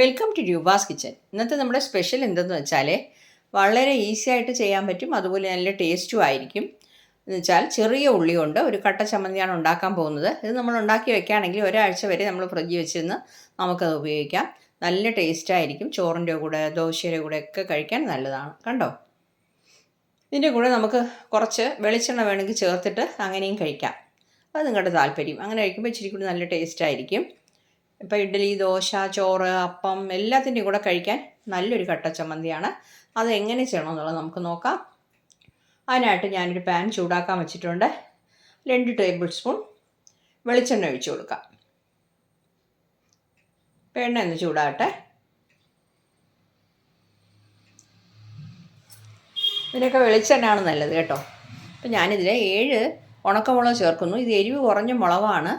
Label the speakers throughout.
Speaker 1: Welcome to Roopa's kitchen ഇന്നത്തെ നമ്മുടെ special എന്തെന്ന് വെച്ചാൽ വളരെ ഈസി ആയിട്ട് ചെയ്യാൻ പറ്റും. അതുപോലെ നല്ല ടേസ്റ്റും ആയിരിക്കും. എന്ന് വെച്ചാൽ ചെറിയ ഉള്ളി കൊണ്ട് ഒരു കട്ട ചമ്മന്തിയാണ് ഉണ്ടാക്കാൻ പോകുന്നത്. ഇത് നമ്മൾ ഉണ്ടാക്കി വെക്കുകയാണെങ്കിൽ ഒരാഴ്ച വരെ നമ്മൾ ഫ്രിഡ്ജിൽ വെച്ചിരുന്ന് നമുക്കത് ഉപയോഗിക്കാം. നല്ല ടേസ്റ്റ് ആയിരിക്കും. ചോറിന്റെ കൂടെ ദോശയുടെ കൂടെ ഒക്കെ കഴിക്കാൻ നല്ലതാണ്. കണ്ടോ? ഇതിന്റെ കൂടെ നമുക്ക് കുറച്ച് വെളിച്ചെണ്ണ വേണമെങ്കിൽ ചേർത്തിട്ട് അങ്ങനെയും കഴിക്കാം. അത് നിങ്ങളുടെ താല്പര്യം. അങ്ങനെ കഴിക്കുമ്പോൾ ഇച്ചിരി കൂടി നല്ല ടേസ്റ്റ് ആയിരിക്കും. ഇപ്പോൾ ഇഡ്ഡലി ദോശ ചോറ് അപ്പം എല്ലാത്തിന്റെയും കൂടെ കഴിക്കാൻ നല്ലൊരു കട്ട ചമ്മന്തിയാണ്. അത് എങ്ങനെ ചെയ്യണമെന്നുള്ളത് നമുക്ക് നോക്കാം. അതിനായിട്ട് ഞാനൊരു പാൻ ചൂടാക്കാൻ വെച്ചിട്ടുണ്ട്. രണ്ട് ടേബിൾ സ്പൂൺ വെളിച്ചെണ്ണ ഒഴിച്ച് കൊടുക്കാം. എണ്ണ ഒന്ന് ചൂടാകട്ടെ. ഇതിനൊക്കെ വെളിച്ചെണ്ണയാണ് നല്ലത് കേട്ടോ. അപ്പം ഞാനിതിൽ ഏഴ് ഉണക്കമുളക് ചേർക്കുന്നു. ഇത് എരിവ് കുറഞ്ഞ മുളകാണ്.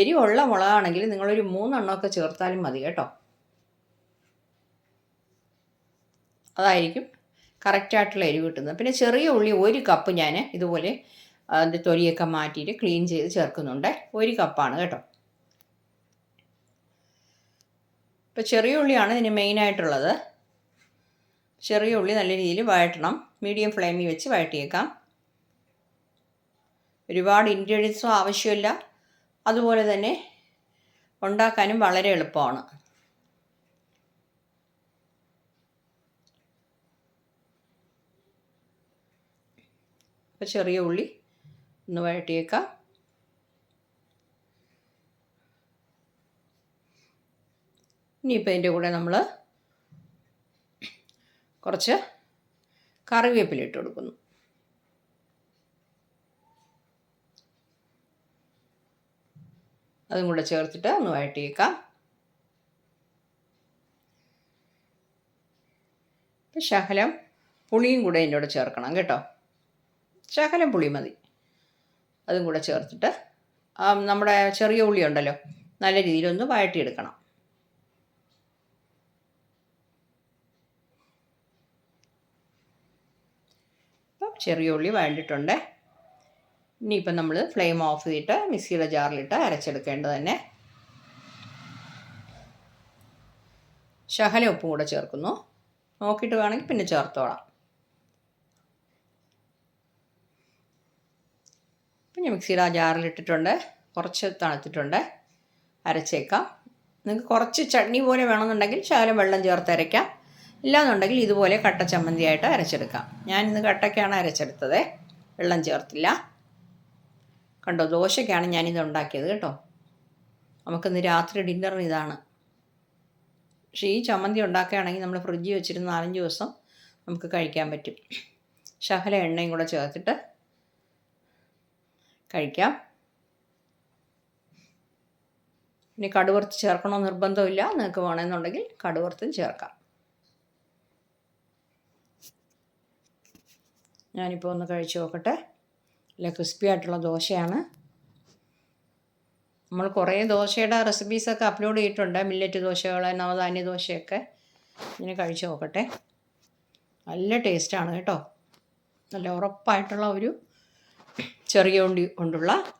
Speaker 1: എരിവുള്ള മുളകാണെങ്കിൽ നിങ്ങളൊരു മൂന്നെണ്ണമൊക്കെ ചേർത്താലും മതി കേട്ടോ. അതായിരിക്കും കറക്റ്റായിട്ടുള്ള എരിവ് കിട്ടുന്നത്. പിന്നെ ചെറിയ ഉള്ളി ഒരു കപ്പ് ഞാൻ ഇതുപോലെ അതിന്റെ തൊലിയൊക്കെ മാറ്റിയിട്ട് ക്ലീൻ ചെയ്ത് ചേർക്കുന്നുണ്ട്. ഒരു കപ്പാണ് കേട്ടോ. ഇപ്പോൾ ചെറിയ ഉള്ളിയാണ് ഇതിന് മെയിനായിട്ടുള്ളത് ചെറിയ ഉള്ളി നല്ല രീതിയിൽ വഴറ്റണം. മീഡിയം ഫ്ലെയിമിൽ വെച്ച് വഴറ്റിയേക്കാം. ഒരുപാട് ഇൻഗ്രീഡിയൻസും ആവശ്യമില്ല. അതുപോലെ തന്നെ ഉണ്ടാക്കാനും വളരെ എളുപ്പമാണ്. അപ്പോൾ ചെറിയ ഉള്ളി ഒന്ന് വഴട്ടിയേക്കാം ഇനിയിപ്പോൾ ഇതിന്റെ കൂടെ നമ്മൾ കുറച്ച് കറിവേപ്പില ഇട്ട് കൊടുക്കുന്നു. അതും കൂടെ ചേർത്തിട്ട് ഒന്ന് വഴറ്റിയേക്കാം. ഇപ്പം ശകലം പുളിയും കൂടെ ഇതിന്റെ കൂടെ ചേർക്കണം കേട്ടോ. ശകലം പുളി മതി. അതും കൂടെ ചേർത്തിട്ട് നമ്മുടെ ചെറിയ ഉള്ളി ഉണ്ടല്ലോ നല്ല രീതിയിലൊന്ന് വഴട്ടിയെടുക്കണം അപ്പം ചെറിയ ഉള്ളി വഴണ്ടിട്ടുണ്ട്. ഇനിയിപ്പം നമ്മൾ ഫ്ലെയിം ഓഫ് ചെയ്തിട്ട് മിക്സിയുടെ ജാറിലിട്ട് അരച്ചെടുക്കേണ്ടത് തന്നെ ശകല ഉപ്പും കൂടെ ചേർക്കുന്നു. നോക്കിയിട്ട് വേണമെങ്കിൽ പിന്നെ ചേർത്തോളാം. പിന്നെ മിക്സിയുടെ ആ ജാറിലിട്ടിട്ടുണ്ട്. കുറച്ച് തണുത്തിട്ടുണ്ട്. അരച്ചേക്കാം. നിങ്ങൾക്ക് കുറച്ച് ചട്നി പോലെ വേണമെന്നുണ്ടെങ്കിൽ ശകലം വെള്ളം ചേർത്ത് അരയ്ക്കാം. ഇല്ലാന്നുണ്ടെങ്കിൽ ഇതുപോലെ കട്ട ചമ്മന്തിയായിട്ട് അരച്ചെടുക്കാം. ഞാൻ ഇന്ന് കട്ടയ്ക്കാണ് അരച്ചെടുത്തത്. വെള്ളം ചേർത്തില്ല. കണ്ടോ ദോശയ്ക്കാണ് ഞാനിത് ഉണ്ടാക്കിയത് കേട്ടോ. നമുക്കിന്ന് രാത്രി ഡിന്നറിന് ഇതാണ്. പക്ഷേ ഈ ചമ്മന്തി ഉണ്ടാക്കുകയാണെങ്കിൽ നമ്മൾ ഫ്രിഡ്ജിൽ വെച്ചിരുന്ന നാലഞ്ച് ദിവസം നമുക്ക് കഴിക്കാൻ പറ്റും. ശകല എണ്ണയും കൂടെ ചേർത്തിട്ട് കഴിക്കാം. ഇനി കടുവറുത്ത് ചേർക്കണോ നിർബന്ധമില്ല. നിങ്ങൾക്ക് വേണമെന്നുണ്ടെങ്കിൽ കടുവറുത്തും ചേർക്കാം. ഞാനിപ്പോൾ ഒന്ന് കഴിച്ചു നോക്കട്ടെ. നല്ല ക്രിസ്പി ആയിട്ടുള്ള ദോശയാണ്. നമ്മൾ കുറേ ദോശയുടെ റെസിപ്പീസൊക്കെ അപ്ലോഡ് ചെയ്തിട്ടുണ്ട്. മില്ലറ്റ് ദോശകൾ നവധാന്യ ദോശയൊക്കെ. ഇങ്ങനെ കഴിച്ചു നോക്കട്ടെ. നല്ല ടേസ്റ്റാണ് കേട്ടോ. നല്ല ഉറപ്പായിട്ടുള്ള ഒരു ചെറിയ ഉണ്ടി കൊണ്ടുള്ള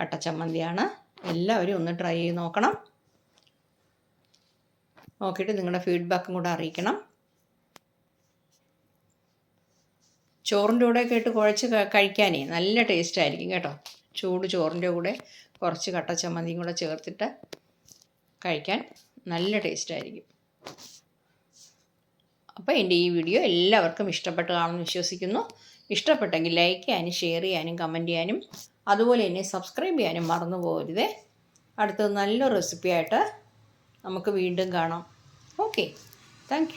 Speaker 1: കട്ടച്ചമ്മന്തിയാണ്. എല്ലാവരും ഒന്ന് ട്രൈ ചെയ്ത് നോക്കണം. നോക്കിയിട്ട് നിങ്ങളുടെ ഫീഡ്ബാക്കും കൂടെ അറിയിക്കണം. ചോറിന്റെ കൂടെ ഇട്ട് കുഴച്ച് കഴിക്കാനേ നല്ല ടേസ്റ്റ് ആയിരിക്കും കേട്ടോ. ചൂട് ചോറിന്റെ കൂടെ കുറച്ച് കട്ട ചമ്മന്തിയും കൂടെ ചേർത്തിട്ട് കഴിക്കാൻ നല്ല ടേസ്റ്റ് ആയിരിക്കും. അപ്പോൾ എന്റെ ഈ വീഡിയോ എല്ലാവർക്കും ഇഷ്ടപ്പെട്ട് കാണുമെന്ന് വിശ്വസിക്കുന്നു. ഇഷ്ടപ്പെട്ടെങ്കിൽ ലൈക്ക് ചെയ്യാനും ഷെയർ ചെയ്യാനും കമന്റ് ചെയ്യാനും അതുപോലെ തന്നെ സബ്സ്ക്രൈബ് ചെയ്യാനും മറന്നു പോകരുത്. അടുത്തത് നല്ല റെസിപ്പി ആയിട്ട് നമുക്ക് വീണ്ടും കാണാം. Okay thank